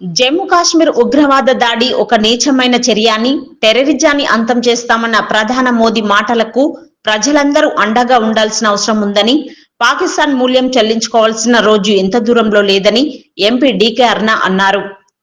జమ్మూ కాశ్మీర్ ఉగ్రవాద దాడి ఒక నీచమైన చర్యాన్ని టెర్రరిజాన్ని అంతం చేస్తామన్న ప్రధాన మోదీ మాటలకు ప్రజలందరూ అండగా ఉండాల్సిన అవసరం ఉందని పాకిస్తాన్ మూల్యం చెల్లించుకోవాల్సిన రోజు ఎంత దూరంలో లేదని ఎంపీ డీకే అర్ణ అన్నారు.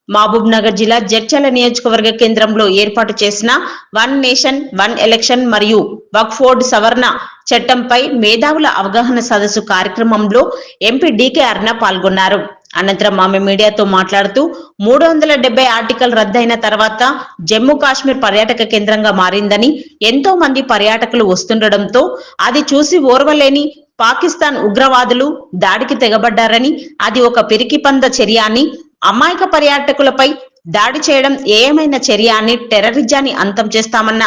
మహబూబ్ నగర్ జిల్లా జడ్చల నియోజకవర్గ కేంద్రంలో ఏర్పాటు చేసిన వన్ నేషన్ వన్ ఎలక్షన్ మరియు వక్ఫోర్డ్ సవరణ చట్టంపై మేధావుల అవగాహన సదస్సు కార్యక్రమంలో ఎంపీ డీకే అర్ణ పాల్గొన్నారు. అనంతరం ఆమె మీడియాతో మాట్లాడుతూ మూడు వందల డెబ్బై ఆర్టికల్ రద్దయిన తర్వాత జమ్మూ కాశ్మీర్ పర్యాటక కేంద్రంగా మారిందని ఎంతో మంది పర్యాటకులు వస్తుండటంతో అది చూసి ఓర్వలేని పాకిస్తాన్ ఉగ్రవాదులు దాడికి తెగబడ్డారని అది ఒక పిరికిపంద చర్య అని అమాయక పర్యాటకులపై దాడి చేయడం ఏమైనా చర్య అని టెర్రరిజాన్ని అంతం చేస్తామన్న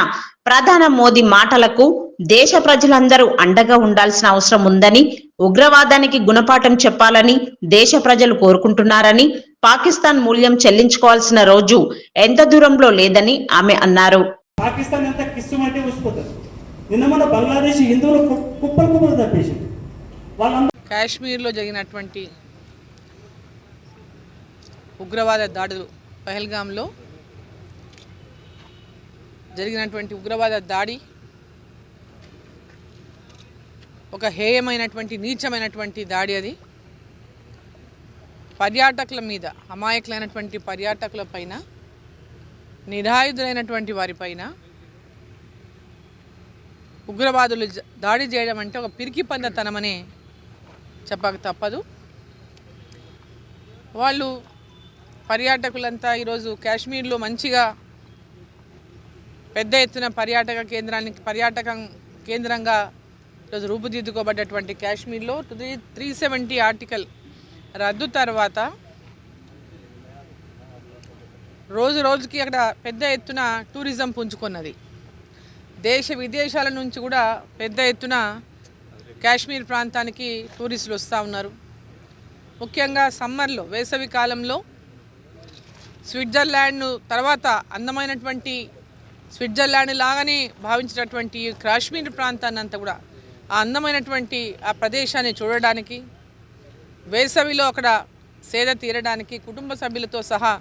ప్రధాన మోదీ మాటలకు దేశ ప్రజలందరూ అండగా ఉండాల్సిన అవసరం ఉందని ఉగ్రవాదానికి గుణపాఠం చెప్పాలని దేశ ప్రజలు కోరుకుంటున్నారని పాకిస్తాన్ మూల్యం చెల్లించుకోవాల్సిన రోజు ఎంత దూరంలో లేదని ఆమె అన్నారు. పాకిస్తాన్ ఎంత కిస్సుమంటే నిన్న మన బంగ్లాదేశ్ హిందువులు కుప్పలు కుప్పలు వాళ్ళందరూ కాశ్మీర్లో జరిగినటువంటి ఉగ్రవాద దాడులు పహల్గాంలో జరిగినటువంటి ఉగ్రవాద దాడి ఒక హేయమైనటువంటి నీచమైనటువంటి దాడి అది. పర్యాటకుల మీద అమాయకులైనటువంటి పర్యాటకుల పైన నిరాయుధులైనటువంటి వారిపైన ఉగ్రవాదులు దాడి చేయడం అంటే ఒక పిరికి పందతనమనే చెప్పక తప్పదు. వాళ్ళు పర్యాటకులంతా ఈరోజు కాశ్మీర్లో మంచిగా పెద్ద ఎత్తున పర్యాటక కేంద్రానికి పర్యాటకం కేంద్రంగా ఈరోజు రూపుదిద్దుకోబడ్డటువంటి కాశ్మీర్లో త్రీ త్రీ సెవెంటీ ఆర్టికల్ రద్దు తర్వాత రోజు రోజుకి అక్కడ పెద్ద ఎత్తున టూరిజం పుంజుకున్నది. దేశ విదేశాల నుంచి కూడా పెద్ద ఎత్తున కాశ్మీర్ ప్రాంతానికి టూరిస్టులు వస్తూ ఉన్నారు. ముఖ్యంగా సమ్మర్లో వేసవి కాలంలో స్విట్జర్లాండ్ తర్వాత అందమైనటువంటి స్విట్జర్లాండ్ లాగానే భావించినటువంటి కాశ్మీర్ ప్రాంతాన్ని అంతా కూడా ఆ అందమైనటువంటి ఆ ప్రదేశాన్ని చూడడానికి వేసవిలో అక్కడ సేద తీరడానికి కుటుంబ సభ్యులతో సహా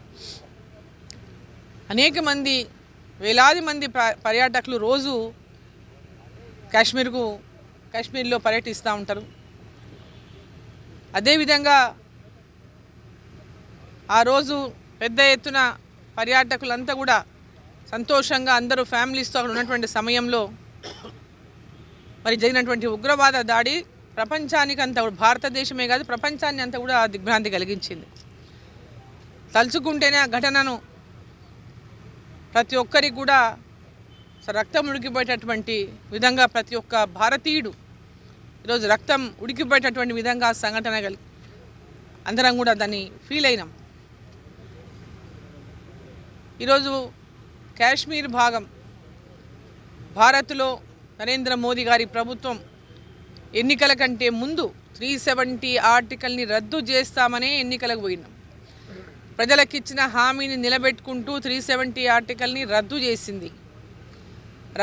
అనేక మంది వేలాది మంది ప- పర్యాటకులు రోజు కాశ్మీర్కు కాశ్మీర్లో పర్యటిస్తూ ఉంటారు. అదేవిధంగా ఆ రోజు పెద్ద ఎత్తున పర్యాటకులంతా కూడా సంతోషంగా అందరూ ఫ్యామిలీస్తో అక్కడ ఉన్నటువంటి సమయంలో మరి జరిగినటువంటి ఉగ్రవాద దాడి ప్రపంచానికి అంత భారతదేశమే కాదు ప్రపంచాన్ని అంతా కూడా దిగ్భ్రాంతి కలిగించింది. తలుచుకుంటేనే ఆ ఘటనను ప్రతి ఒక్కరికి కూడా రక్తం ఉడికిపోయేటటువంటి విధంగా ప్రతి ఒక్క భారతీయుడు ఈరోజు రక్తం ఉడికిపోయేటటువంటి విధంగా సంఘటన కలిగి అందరం కూడా దాన్ని ఫీల్ అయినాం. ఈరోజు కాశ్మీర్ భాగం భారత్లో నరేంద్ర మోదీ గారి ప్రభుత్వం ఎన్నికల కంటే ముందు త్రీ సెవెంటీ ఆర్టికల్ని రద్దు చేస్తామనే ఎన్నికలకు పోయినాం. ప్రజలకిచ్చిన హామీని నిలబెట్టుకుంటూ త్రీ సెవెంటీ ఆర్టికల్ని రద్దు చేసింది.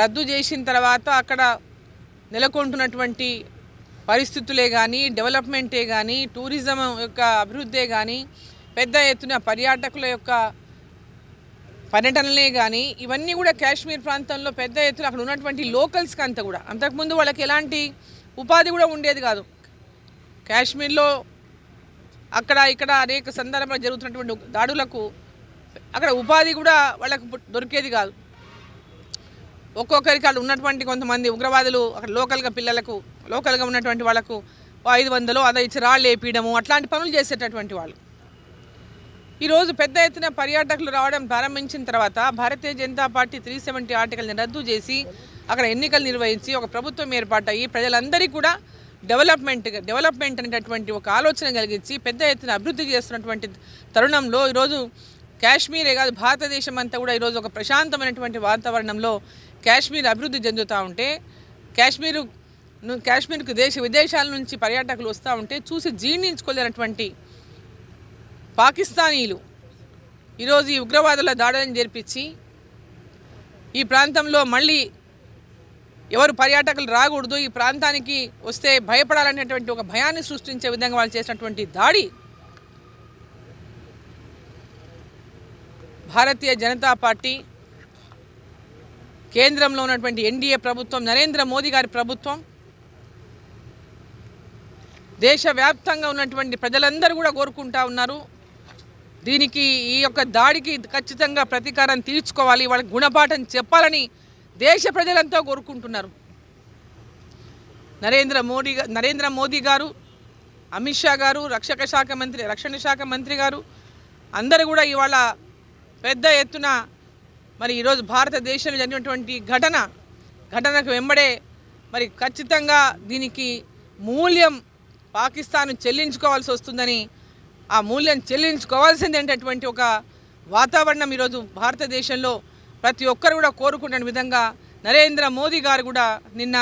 రద్దు చేసిన తర్వాత అక్కడ నెలకొంటున్నటువంటి పరిస్థితులే కానీ డెవలప్మెంటే కానీ టూరిజం యొక్క అభివృద్ధే కానీ పెద్ద ఎత్తున పర్యాటకుల యొక్క పర్యటనలే కానీ ఇవన్నీ కూడా కాశ్మీర్ ప్రాంతంలో పెద్ద ఎత్తున అక్కడ ఉన్నటువంటి లోకల్స్కి అంతా కూడా. అంతకుముందు వాళ్ళకి ఎలాంటి ఉపాధి కూడా ఉండేది కాదు. కాశ్మీర్లో అక్కడ ఇక్కడ అనేక సందర్భాలు జరుగుతున్నటువంటి దాడులకు అక్కడ ఉపాధి కూడా వాళ్ళకు దొరికేది కాదు. ఒక్కొక్కరికి అక్కడ ఉన్నటువంటి కొంతమంది ఉగ్రవాదులు అక్కడ లోకల్గా పిల్లలకు లోకల్గా ఉన్నటువంటి వాళ్ళకు ఐదు వందలు అదే ఇచ్చి రాళ్ళు వేపించడము అట్లాంటి పనులు చేసేటటువంటి వాళ్ళు. ఈరోజు పెద్ద ఎత్తున పర్యాటకులు రావడం ప్రారంభించిన తర్వాత Bharatiya Janata party three seventy ఆర్టికల్ని రద్దు చేసి అక్కడ ఎన్నికలు నిర్వహించి ఒక ప్రభుత్వం ఏర్పాటయ్యి ప్రజలందరికీ కూడా డెవలప్మెంట్ డెవలప్మెంట్ అనేటటువంటి ఒక ఆలోచన కలిగించి పెద్ద ఎత్తున అభివృద్ధి చేస్తున్నటువంటి తరుణంలో ఈరోజు కాశ్మీరే కాదు భారతదేశం అంతా కూడా ఈరోజు ఒక ప్రశాంతమైనటువంటి వాతావరణంలో కాశ్మీర్ అభివృద్ధి చెందుతూ ఉంటే కాశ్మీరు ను- కాశ్మీర్కు దేశ విదేశాల నుంచి పర్యాటకులు వస్తూ ఉంటే చూసి జీర్ణించుకోలేనటువంటి పాకిస్తానీలు ఈరోజు ఈ ఉగ్రవాదుల దాడులను జరిపించి ఈ ప్రాంతంలో మళ్ళీ ఎవరు పర్యాటకులు రాకూడదు ఈ ప్రాంతానికి వస్తే భయపడాలనేటువంటి ఒక భయాన్ని సృష్టించే విధంగా వాళ్ళు చేసినటువంటి దాడి భారతీయ జనతా పార్టీ కేంద్రంలో ఉన్నటువంటి ఎన్డీఏ ప్రభుత్వం నరేంద్ర మోదీ గారి ప్రభుత్వం దేశవ్యాప్తంగా ఉన్నటువంటి ప్రజలందరూ కూడా కోరుకుంటా ఉన్నారు. దీనికి ఈ యొక్క దాడికి ఖచ్చితంగా ప్రతీకారం తీర్చుకోవాలి వాళ్ళకి గుణపాఠం చెప్పాలని దేశ ప్రజలంతా కోరుకుంటున్నారు. నరేంద్ర మోడీ నరేంద్ర మోదీ గారు అమిత్ షా గారు రక్షక శాఖ మంత్రి రక్షణ శాఖ మంత్రి గారు అందరూ కూడా ఇవాళ పెద్ద ఎత్తున మరి ఈరోజు భారతదేశంలో జరిగినటువంటి ఘటన ఘటనకు వెంబడే మరి ఖచ్చితంగా దీనికి మూల్యం పాకిస్తాన్ చెల్లించుకోవాల్సి వస్తుందని ఆ మూల్యం చెల్లించుకోవాల్సిందేటటువంటి ఒక వాతావరణం ఈరోజు భారతదేశంలో ప్రతి ఒక్కరు కూడా కోరుకున్న విధంగా నరేంద్ర మోదీ గారు కూడా నిన్న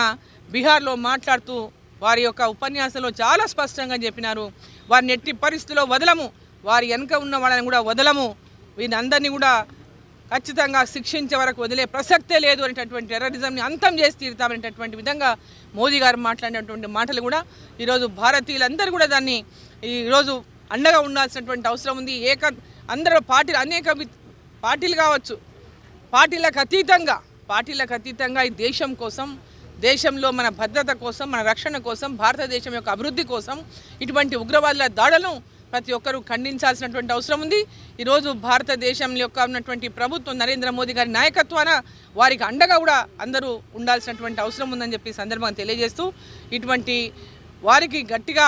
బీహార్లో మాట్లాడుతూ వారి యొక్క ఉపన్యాసంలో చాలా స్పష్టంగా చెప్పినారు. వారిని ఎట్టి పరిస్థితిలో వదలము. వారి వెనుక ఉన్న వాళ్ళని కూడా వదలము. వీరందరినీ కూడా ఖచ్చితంగా శిక్షించే వరకు వదిలే ప్రసక్తే లేదు అనేటటువంటి టెర్రరిజంని అంతం చేసి తీరుతామనేటటువంటి విధంగా మోదీ గారు మాట్లాడినటువంటి మాటలు కూడా ఈరోజు భారతీయులందరూ కూడా దాన్ని ఈరోజు అండగా ఉండాల్సినటువంటి అవసరం ఉంది. ఏక అందరూ పార్టీలు అనేక వి- పార్టీలు కావచ్చు. పార్టీలకు అతీతంగా పార్టీలకు అతీతంగా ఈ దేశం కోసం దేశంలో మన భద్రత కోసం మన రక్షణ కోసం భారతదేశం యొక్క అభివృద్ధి కోసం ఇటువంటి ఉగ్రవాదుల దాడులను ప్రతి ఒక్కరూ ఖండించాల్సినటువంటి అవసరం ఉంది. ఈరోజు భారతదేశం యొక్క ఉన్నటువంటి ప్రభుత్వం నరేంద్ర మోదీ గారి నాయకత్వాన వారికి అండగా కూడా అందరూ ఉండాల్సినటువంటి అవసరం ఉందని చెప్పి సందర్భంగా తెలియజేస్తూ ఇటువంటి వారికి గట్టిగా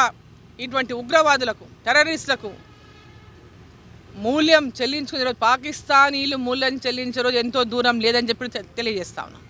ఇటువంటి ఉగ్రవాదులకు టెర్రరిస్టులకు మూల్యం చెల్లించుకునే రోజు పాకిస్తానీలు మూల్యం చెల్లించే రోజు ఎంతో దూరం లేదని చెప్పి తెలియజేస్తా ఉన్నాం.